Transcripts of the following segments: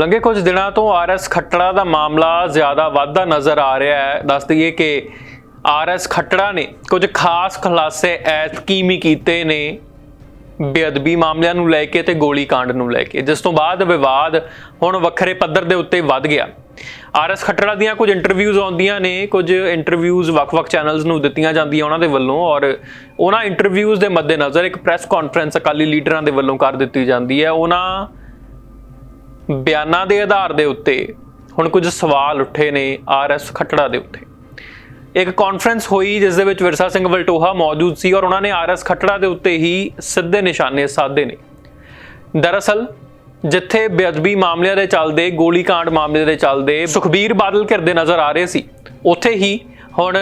ਲੰਘੇ ਕੁਝ ਦਿਨਾਂ ਤੋਂ ਆਰਐਸ ਖੱਟੜਾ ਦਾ ਮਾਮਲਾ ਜ਼ਿਆਦਾ ਵੱਧਦਾ ਨਜ਼ਰ ਆ ਰਿਹਾ ਹੈ। ਦੱਸ ਦਈਏ ਕਿ ਆਰਐਸ ਖੱਟੜਾ ਨੇ ਕੁਝ ਖਾਸ ਖੁਲਾਸੇ ਐਤਕੀਮੀ ਕੀਤੇ ਨੇ ਬੇਅਦਬੀ ਮਾਮਲਿਆਂ ਨੂੰ ਲੈ ਕੇ ਤੇ ਕਾਂਡ ਨੂੰ ਲੈ ਕੇ। ਜਿਸ ਤੋਂ ਬਾਅਦ ਵਿਵਾਦ ਹੁਣ ਵੱਖਰੇ ਪੱਧਰ ਦੇ ਉੱਤੇ ਵੱਧ ਗਿਆ। ਆਰਐਸ ਖੱਟੜਾ ਦੀਆਂ ਕੁਝ ਇੰਟਰਵਿਊਜ਼ ਆਉਂਦੀਆਂ ਨੇ, ਕੁਝ ਇੰਟਰਵਿਊਜ਼ ਵੱਖ-ਵੱਖ ਚੈਨਲਸ ਨੂੰ ਦਿੱਤੀਆਂ ਜਾਂਦੀਆਂ ਉਹਨਾਂ ਦੇ ਵੱਲੋਂ ਔਰ ਉਹਨਾਂ ਇੰਟਰਵਿਊਜ਼ ਦੇ ਮੱਦੇਨਜ਼ਰ ਇੱਕ ਪ੍ਰੈਸ ਕਾਨਫਰੰਸ ਅਕਾਲੀ ਲੀਡਰਾਂ ਦੇ ਵੱਲੋਂ ਕਰ ਦਿੱਤੀ ਜਾਂਦੀ ਹੈ। ਉਹਨਾਂ ਬਿਆਨਾਂ ਦੇ ਆਧਾਰ ਦੇ ਉੱਤੇ ਹੁਣ ਕੁਝ ਸਵਾਲ ਉੱਠੇ ਨੇ ਆਰਐਸ ਖੱਟੜਾ ਦੇ ਉੱਤੇ। ਇੱਕ ਕਾਨਫਰੰਸ ਹੋਈ ਜਿਸ ਦੇ ਵਿੱਚ ਵਿਰਸਾ ਸਿੰਘ ਵਲਟੋਹਾ ਮੌਜੂਦ ਸੀ ਔਰ ਉਹਨਾਂ ਨੇ ਆਰਐਸ ਖੱਟੜਾ ਦੇ ਉੱਤੇ ਹੀ ਸਿੱਧੇ ਨਿਸ਼ਾਨੇ ਸਾਧੇ ਨੇ। ਦਰਅਸਲ, ਜਿੱਥੇ ਬੇਅਦਬੀ ਮਾਮਲਿਆਂ ਦੇ ਚੱਲਦੇ ਗੋਲੀकांड ਮਾਮਲੇ ਦੇ ਚੱਲਦੇ ਸੁਖਬੀਰ ਬਾਦਲ ਘਿਰਦੇ ਨਜ਼ਰ ਆ ਰਹੇ ਸੀ, ਉੱਥੇ ਹੀ ਹੁਣ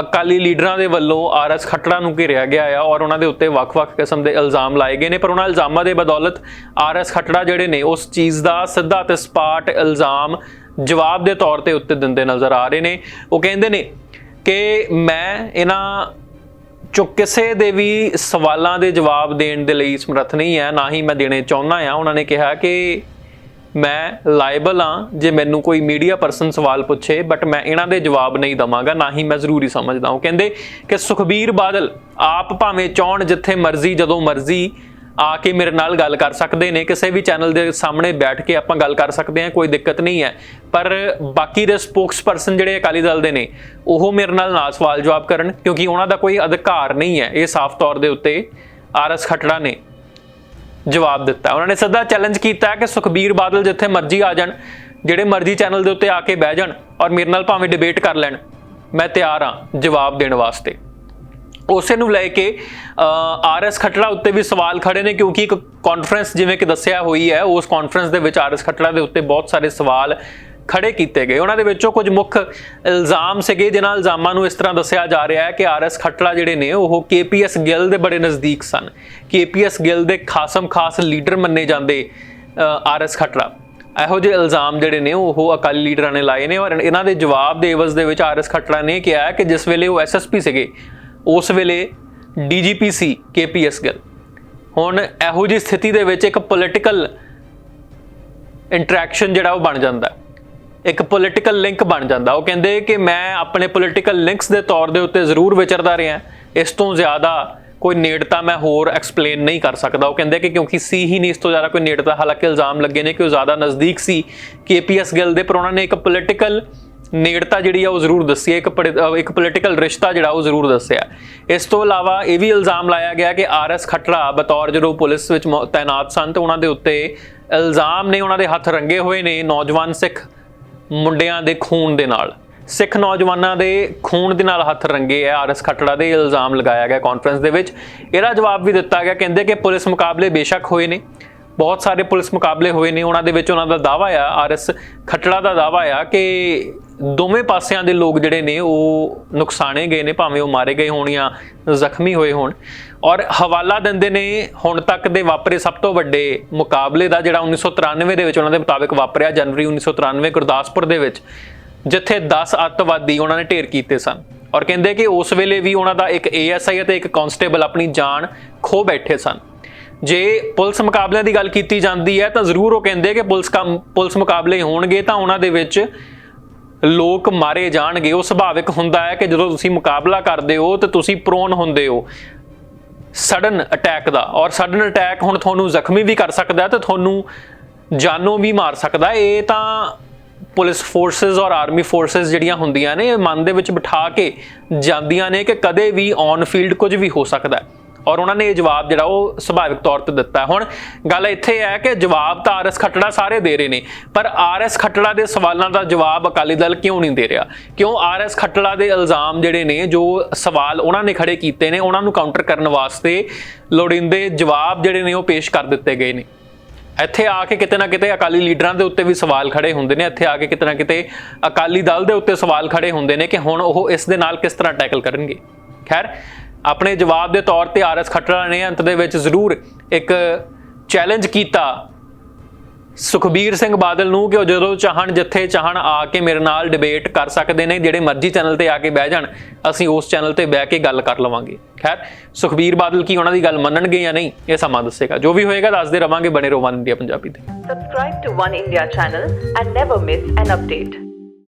ਅਕਾਲੀ ਲੀਡਰਾਂ ਦੇ ਵੱਲੋਂ ਆਰਐਸ ਖੱਟੜਾ ਨੂੰ ਘੇਰਿਆ ਗਿਆ ਆ ਔਰ ਉਹਨਾਂ ਦੇ ਉੱਤੇ ਵੱਖ-ਵੱਖ ਕਿਸਮ ਦੇ ਇਲਜ਼ਾਮ ਲਾਏ ਗਏ ਨੇ, ਪਰ ਉਹਨਾਂ ਇਲਜ਼ਾਮਾਂ ਦੇ ਬਦੌਲਤ ਆਰਐਸ ਖੱਟੜਾ ਜਿਹੜੇ ਨੇ, ਉਸ ਚੀਜ਼ ਦਾ ਸਿੱਧਾ ਤੇ ਸਪਾਟ ਇਲਜ਼ਾਮ ਜਵਾਬ ਦੇ ਤੌਰ ਤੇ ਉੱਤੇ ਦਿੰਦੇ ਨਜ਼ਰ ਆ ਰਹੇ ਨੇ। ਉਹ ਕਹਿੰਦੇ ਨੇ ਕਿ ਮੈਂ ਇਹਨਾਂ ਚੋ ਕਿਸੇ ਦੇ ਵੀ ਸਵਾਲਾਂ ਦੇ ਜਵਾਬ ਦੇਣ ਦੇ ਲਈ ਸਮਰੱਥ ਨਹੀਂ ਹੈ ਨਾ ਹੀ ਮੈਂ ਦੇਣੇ ਚਾਹੁੰਦਾ ਆ। ਉਹਨਾਂ ਨੇ ਕਿਹਾ ਕਿ ਮੈਂ ਲਾਇਬਲ ਹਾਂ ਜੇ ਮੈਨੂੰ ਕੋਈ ਮੀਡੀਆ ਪਰਸਨ ਸਵਾਲ ਪੁੱਛੇ ਬਟ ਮੈਂ ਇਹਨਾਂ ਦੇ ਜਵਾਬ ਨਹੀਂ ਦਵਾਂਗਾ, ਨਾ ਹੀ ਮੈਂ ਜ਼ਰੂਰੀ ਸਮਝਦਾ ਹਾਂ। ਉਹ ਕਹਿੰਦੇ ਕਿ ਸੁਖਬੀਰ ਬਾਦਲ, ਆਪ ਭਾਵੇਂ ਚਾਹਣ ਜਿੱਥੇ ਮਰਜ਼ੀ, ਜਦੋਂ ਮਰਜ਼ੀ ਆ ਕੇ ਮੇਰੇ ਨਾਲ ਗੱਲ ਕਰ ਸਕਦੇ ਨੇ, ਕਿਸੇ ਵੀ ਚੈਨਲ ਦੇ ਸਾਹਮਣੇ ਬੈਠ ਕੇ ਆਪਾਂ ਗੱਲ ਕਰ ਸਕਦੇ ਹਾਂ, ਕੋਈ ਦਿੱਕਤ ਨਹੀਂ ਹੈ। ਪਰ ਬਾਕੀ ਦੇ ਸਪੋਕਸਪਰਸਨ ਜਿਹੜੇ ਅਕਾਲੀ ਦਲ ਦੇ ਨੇ, ਉਹ ਮੇਰੇ ਨਾਲ ਨਾ ਸਵਾਲ ਜਵਾਬ ਕਰਨ, ਕਿਉਂਕਿ ਉਹਨਾਂ ਦਾ ਕੋਈ ਅਧਿਕਾਰ ਨਹੀਂ ਹੈ। ਇਹ ਸਾਫ਼ ਤੌਰ ਦੇ ਉੱਤੇ ਆਰਐਸ ਖਟੜਾ ਨੇ। ਜਵਾਬ ਦਿੱਤਾ। ਉਹਨਾਂ ਨੇ ਸਿੱਧਾ ਚੈਲੰਜ ਕੀਤਾ ਕਿ ਸੁਖਬੀਰ ਬਾਦਲ ਜਿੱਥੇ ਮਰਜ਼ੀ ਆ ਜਾਣ, ਜਿਹੜੇ ਮਰਜ਼ੀ ਚੈਨਲ ਦੇ ਉੱਤੇ ਆ ਕੇ ਬਹਿ ਜਾਣ ਔਰ ਮੇਰੇ ਨਾਲ ਭਾਵੇਂ ਡਿਬੇਟ ਕਰ ਲੈਣ, ਮੈਂ ਤਿਆਰ ਹਾਂ ਜਵਾਬ ਦੇਣ ਵਾਸਤੇ। ਉਸੇ ਨੂੰ ਲੈ ਕੇ ਆਰਐਸ ਖੱਟੜਾ ਉੱਤੇ ਵੀ ਸਵਾਲ ਖੜੇ ਨੇ ਕਿਉਂਕਿ ਇੱਕ ਕਾਨਫਰੰਸ ਜਿਵੇਂ ਕਿ ਦੱਸਿਆ ਹੋਈ ਹੈ, ਉਸ ਕਾਨਫਰੰਸ ਦੇ ਵਿੱਚ ਆਰਐਸ ਖੱਟੜਾ ਦੇ ਉੱਤੇ ਬਹੁਤ ਸਾਰੇ ਸਵਾਲ ਖੜੇ ਕੀਤੇ ਗਏ। ਉਹਨਾਂ ਦੇ ਵਿੱਚੋਂ ਕੁਝ ਮੁੱਖ ਇਲਜ਼ਾਮ ਸੀਗੇ ਜਿਨ੍ਹਾਂ ਇਲਜ਼ਾਮਾਂ ਨੂੰ ਇਸ ਤਰ੍ਹਾਂ ਦੱਸਿਆ ਜਾ ਰਿਹਾ ਹੈ ਕਿ ਆਰਐਸ ਖੱਟੜਾ ਜਿਹੜੇ ਨੇ, ਉਹ ਕੇਪੀਐਸ ਗਿੱਲ ਦੇ ਬੜੇ ਨਜ਼ਦੀਕ ਸਨ। ਕੇਪੀਐਸ ਗਿੱਲ ਦੇ ਖਾਸਮ ਖਾਸ ਲੀਡਰ ਮੰਨੇ ਜਾਂਦੇ ਆਰਐਸ ਖੱਟੜਾ ਇਹੋ ਜਿਹੇ ਇਲਜ਼ਾਮ ਜਿਹੜੇ ਨੇ, ਉਹ ਅਕਾਲੀ ਲੀਡਰਾਂ ਨੇ ਲਾਏ ਨੇ ਔਰ ਇਹਨਾਂ ਦੇ ਜਵਾਬ ਦੇ ਇਵਜ਼ ਦੇ ਵਿੱਚ ਆਰਐਸ ਖੱਟੜਾ ਨੇ ਕਿਹਾ ਕਿ ਜਿਸ ਵੇਲੇ ਉਹ ਐਸਐਸਪੀ ਸੀਗੇ, ਉਸ ਵੇਲੇ ਡੀਜੀਪੀ ਸੀ ਕੇਪੀਐਸ ਗਿੱਲ। ਹੁਣ ਇਹੋ ਜਿਹੀ ਸਥਿਤੀ ਦੇ ਵਿੱਚ ਇੱਕ ਪੋਲਿਟੀਕਲ ਇੰਟਰੈਕਸ਼ਨ ਜਿਹੜਾ ਉਹ ਬਣ ਜਾਂਦਾ ਇੱਕ ਪੋਲਿਟੀਕਲ ਲਿੰਕ ਬਣ ਜਾਂਦਾ। ਉਹ ਕਹਿੰਦੇ ਕਿ ਮੈਂ ਆਪਣੇ ਪੋਲਿਟੀਕਲ ਲਿੰਕਸ ਦੇ ਤੌਰ ਦੇ ਉੱਤੇ ਜ਼ਰੂਰ ਵਿਚਰਦਾ ਰਿਹਾ। ਇਸ ਤੋਂ ਜ਼ਿਆਦਾ ਕੋਈ ਨੇੜਤਾ ਮੈਂ ਹੋਰ ਐਕਸਪਲੇਨ ਨਹੀਂ ਕਰ ਸਕਦਾ। ਉਹ ਕਹਿੰਦੇ ਕਿ ਕਿਉਂਕਿ ਸੀ ਹੀ ਨਹੀਂ, ਇਸ ਤੋਂ ਜ਼ਿਆਦਾ ਕੋਈ ਨੇੜਤਾ। ਹਾਲਾਂਕਿ ਇਲਜ਼ਾਮ ਲੱਗੇ ਨੇ ਕਿ ਉਹ ਜ਼ਿਆਦਾ ਨਜ਼ਦੀਕ ਸੀ। ਕੇਪੀਐਸ ਗਿੱਲ ਦੇ ਪਰ ਉਹਨਾਂ ਨੇ ਇੱਕ ਪੋਲਿਟੀਕਲ ਨੇੜਤਾ ਜਿਹੜੀ ਆ ਉਹ ਜ਼ਰੂਰ ਦੱਸੀ ਹੈ। ਇੱਕ ਪੜੇ- ਇੱਕ ਪੋਲਿਟੀਕਲ ਰਿਸ਼ਤਾ ਜਿਹੜਾ ਉਹ ਜ਼ਰੂਰ ਦੱਸਿਆ। ਇਸ ਤੋਂ ਇਲਾਵਾ ਇਹ ਵੀ ਇਲਜ਼ਾਮ ਲਾਇਆ ਗਿਆ ਕਿ ਆਰਐਸ ਖੱਟੜਾ ਬਤੌਰ ਜਦੋਂ ਪੁਲਿਸ ਵਿੱਚ ਮੌ- ਤਾਇਨਾਤ ਸਨ ਤੇ ਉਹਨਾਂ ਦੇ ਉੱਤੇ ਇਲਜ਼ਾਮ ਨੇ, ਉਹਨਾਂ ਦੇ ਹੱਥ ਰੰਗੇ ਹੋਏ ਨੇ। ਨੌਜਵਾਨ ਸਿੱਖ ਮੁੰਡਿਆਂ ਦੇ ਖੂਨ ਦੇ ਨਾਲ। ਸਿੱਖ ਨੌਜਵਾਨਾਂ ਦੇ ਖੂਨ ਦੇ ਨਾਲ ਹੱਥ ਰੰਗੇ ਆ ਆਰਐਸ ਖੱਟੜਾ ਦੇ ਇਲਜ਼ਾਮ ਲਗਾਇਆ ਗਿਆ ਕਾਨਫਰੰਸ ਦੇ ਵਿੱਚ। ਇਹਦਾ ਜਵਾਬ ਵੀ ਦਿੱਤਾ ਗਿਆ, ਕਹਿੰਦੇ ਕਿ ਪੁਲਿਸ ਮੁਕਾਬਲੇ ਬੇਸ਼ੱਕ ਹੋਏ ਨੇ। ਬਹੁਤ ਸਾਰੇ ਪੁਲਿਸ ਮੁਕਾਬਲੇ ਹੋਏ ਨੇ, ਉਹਨਾਂ ਦੇ ਵਿੱਚ ਉਹਨਾਂ ਦਾ ਦਾਵਾ ਆ, ਆਰਐਸ ਖੱਟੜਾ ਦਾ ਦਾਵਾ ਆ ਕਿ ਦੋਵੇਂ ਪਾਸਿਆਂ ਦੇ ਲੋਕ ਜਿਹੜੇ ਨੇ, ਉਹ ਨੁਕਸਾਨੇ ਗਏ ਨੇ, ਭਾਵੇਂ ਉਹ ਮਾਰੇ ਗਏ ਹੋਣ ਜਾਂ ਜ਼ਖਮੀ ਹੋਏ ਹੋਣ। ਔਰ ਹਵਾਲਾ ਦਿੰਦੇ ਨੇ, ਹੁਣ ਤੱਕ ਦੇ ਵਾਪਰੇ ਸਭ ਤੋਂ ਵੱਡੇ ਮੁਕਾਬਲੇ ਦਾ ਜਿਹੜਾ 1993 ਦੇ ਵਿੱਚ ਉਹਨਾਂ ਦੇ ਮੁਤਾਬਕ ਵਾਪਰਿਆ, ਜਨਵਰੀ 1993 ਗੁਰਦਾਸਪੁਰ ਦੇ ਵਿੱਚ, ਜਿੱਥੇ 10 ਅੱਤਵਾਦੀ ਉਹਨਾਂ ਨੇ ਢੇਰ ਕੀਤੇ ਸਨ। ਔਰ ਕਹਿੰਦੇ ਕਿ ਉਸ ਵੇਲੇ ਵੀ ਉਹਨਾਂ ਦਾ ਇੱਕ ਏਐਸਆਈ ਅਤੇ ਇੱਕ ਕਾਂਸਟੇਬਲ ਆਪਣੀ ਜਾਨ ਖੋ ਬੈਠੇ ਸਨ। ਜੇ ਪੁਲਿਸ ਮੁਕਾਬਲਿਆਂ ਦੀ ਗੱਲ ਕੀਤੀ ਜਾਂਦੀ ਹੈ, ਤਾਂ ਜ਼ਰੂਰ ਉਹ ਕਹਿੰਦੇ ਕਿ ਪੁਲਿਸ ਕੰਮ, ਪੁਲਿਸ ਮੁਕਾਬਲੇ ਹੋਣਗੇ ਤਾਂ ਉਹਨਾਂ ਦੇ ਵਿੱਚ ਲੋਕ ਮਾਰੇ ਜਾਣਗੇ। ਉਹ ਸੁਭਾਵਿਕ ਹੁੰਦਾ ਹੈ ਕਿ ਜਦੋਂ ਤੁਸੀਂ ਮੁਕਾਬਲਾ ਕਰਦੇ ਹੋ, ਤੇ ਤੁਸੀਂ ਪ੍ਰੋਨ ਹੁੰਦੇ ਹੋ ਸਡਨ ਅਟੈਕ ਦਾ। ਔਰ ਸਡਨ ਅਟੈਕ ਹੁਣ ਤੁਹਾਨੂੰ ਜ਼ਖਮੀ ਵੀ ਕਰ ਸਕਦਾ ਹੈ ਤੇ ਤੁਹਾਨੂੰ ਜਾਨੋਂ ਵੀ ਮਾਰ ਸਕਦਾ ਇਹ ਤਾਂ ਪੁਲਿਸ ਫੋਰਸਸ ਔਰ ਆਰਮੀ ਫੋਰਸਸ ਜਿਹੜੀਆਂ ਹੁੰਦੀਆਂ ਨੇ, ਇਹ ਮਨ ਦੇ ਵਿੱਚ ਬਿਠਾ ਕੇ ਜਾਂਦੀਆਂ ਨੇ ਕਿ ਕਦੇ ਵੀ ਔਨ ਫੀਲਡ ਕੁਝ ਵੀ ਹੋ ਸਕਦਾ ਹੈ। ਔਰ ਉਹਨਾਂ ਨੇ ਇਹ ਜਵਾਬ ਜਿਹੜਾ ਉਹ ਸੁਭਾਵਿਕ ਤੌਰ ਤੇ ਦਿੱਤਾ ਹੁਣ ਗੱਲ ਇੱਥੇ ਹੈ ਕਿ ਜਵਾਬ ਤਾਂ ਆਰਐਸ ਖੱਟੜਾ ਸਾਰੇ ਦੇ ਰਹੇ ਨੇ, ਪਰ ਆਰਐਸ ਖੱਟੜਾ ਦੇ ਸਵਾਲਾਂ ਦਾ ਜਵਾਬ ਅਕਾਲੀ ਦਲ ਕਿਉਂ ਨਹੀਂ ਦੇ ਰਿਹਾ? ਕਿਉਂ ਆਰਐਸ ਖੱਟੜਾ ਦੇ ਇਲਜ਼ਾਮ ਜਿਹੜੇ ਨੇ, ਜੋ ਸਵਾਲ ਉਹਨਾਂ ਨੇ ਖੜੇ ਕੀਤੇ ਨੇ, ਉਹਨਾਂ ਨੂੰ ਕਾਊਂਟਰ ਕਰਨ ਵਾਸਤੇ ਲੋੜੀਂਦੇ ਜਵਾਬ ਜਿਹੜੇ ਨੇ ਉਹ ਪੇਸ਼ ਕਰ ਦਿੱਤੇ ਗਏ ਨੇ। ਇੱਥੇ ਆ ਕੇ ਕਿਤੇ ਨਾ ਕਿਤੇ ਅਕਾਲੀ ਲੀਡਰਾਂ ਦੇ ਉੱਤੇ ਵੀ ਸਵਾਲ ਖੜੇ ਹੁੰਦੇ ਨੇ, ਇੱਥੇ ਆ ਕੇ ਕਿਤੇ ਨਾ ਕਿਤੇ ਅਕਾਲੀ ਦਲ ਦੇ ਉੱਤੇ ਸਵਾਲ ਖੜੇ ਹੁੰਦੇ ਨੇ ਕਿ ਹੁਣ ਉਹ ਇਸ ਦੇ ਨਾਲ ਕਿਸ ਤਰ੍ਹਾਂ ਟੈਕਲ ਕਰਨਗੇ। ਖੈਰ ਆਪਣੇ ਜਵਾਬ ਦੇ ਤੌਰ ਤੇ ਆਰਐਸ ਖੱਟੜਾ ਨੇ ਅੰਤ ਦੇ ਵਿੱਚ ਜ਼ਰੂਰ ਇੱਕ ਚੈਲੰਜ ਕੀਤਾ ਸੁਖਬੀਰ ਸਿੰਘ ਬਾਦਲ ਨੂੰ ਕਿ ਉਹ ਜਦੋਂ ਚਾਹਣ ਜਿੱਥੇ ਚਾਹਣ ਆ ਕੇ ਮੇਰੇ ਨਾਲ ਡਿਬੇਟ ਕਰ ਸਕਦੇ ਨੇ, ਜਿਹੜੇ ਮਰਜ਼ੀ ਚੈਨਲ ਤੇ ਆ ਕੇ ਬਹਿ ਜਾਣ, ਅਸੀਂ ਉਸ ਚੈਨਲ ਤੇ ਬਹਿ ਕੇ ਗੱਲ ਕਰ ਲਵਾਂਗੇ। ਖੈਰ, ਸੁਖਬੀਰ ਬਾਦਲ ਕੀ ਉਹਨਾਂ ਦੀ ਗੱਲ ਮੰਨਣਗੇ ਜਾਂ ਨਹੀਂ, ਇਹ ਸਮਾਂ ਦੱਸੇਗਾ। ਜੋ ਵੀ ਹੋਏਗਾ, ਦੱਸਦੇ ਰਵਾਂਗੇ ਬਣੇ ਰਹੋ ਵਨ ਇੰਡੀਆ ਪੰਜਾਬੀ ਤੇ। Subscribe to One India channel and never miss an update.